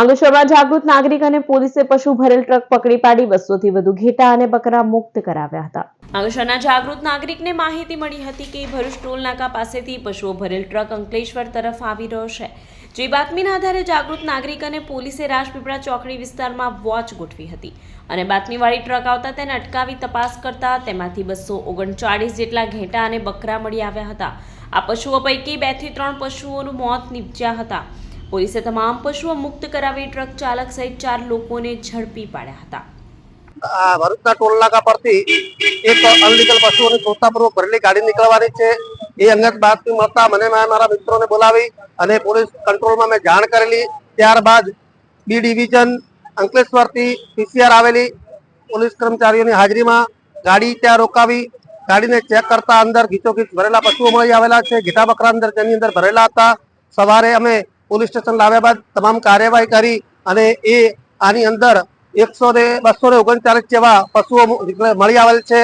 અંકલેશ્વરમાં જાગૃત નાગરિક અને પોલીસે પશુ ભરેલ ટ્રક પકડી પાડી બસોથી વધુ ઘેટા અને બકરા મુક્ત કરાવ્યા હતા. અંગેશ્વરના જાગૃત નાગરિકને માહિતી મળી હતી કે ભરૂચ ટોલ નાકા પાસેથી પશુઓ ભરેલ ટ્રક અંકલેશ્વર તરફ આવી રહ્યો છે. જે બાતમીના આધારે જાગૃત નાગરિક અને પોલીસે રાજપીપળા ચોકડી વિસ્તારમાં વોચ ગોઠવી હતી અને બાતમીવાળી ટ્રક આવતા તેને અટકાવી તપાસ કરતા તેમાંથી બસો ઓગણચાળીસ જેટલા ઘેટા અને બકરા મળી આવ્યા હતા. આ પશુઓ પૈકી બેથી ત્રણ પશુઓનું મોત નીપજ્યા હતા. પોલીસે તમામ પશુઓ મુક્ત કરાવી ટ્રક ચાલક સહિત ચાર લોકોને ઝડપી પાડ્યા હતા. ભરૂચના ટોલ નાકા પરથી એક અનલીગલ પશુઓની ચોથાપૂર્વક ભરેલી ગાડી નીકળવાની છે. એ અંગત બાતમી મળતા મને મારા મિત્રોને બોલાવી અને પોલીસ કંટ્રોલમાં મેં જાણ કરેલી. ત્યારબાદ બી ડિવિઝન અંકલેશ્વરથી પીસીઆર આવેલી. પોલીસ કર્મચારીઓની હાજરીમાં ગાડી ત્યાં રોકાવી. ગાડીને ચેક કરતા અંદર ઘીચોઘીચ ભરેલા પશુઓ મળી આવેલા છે. ઘીટા બકરા અંદર તેની અંદર ભરેલા હતા. સવારે અમે પોલીસ સ્ટેશન લાવ્યા બાદ તમામ કાર્યવાહી કરી અને એ આની અંદર એકસો ને બસો ને ઓગણચાલીસ જેવા પશુઓ મળી આવેલ છે.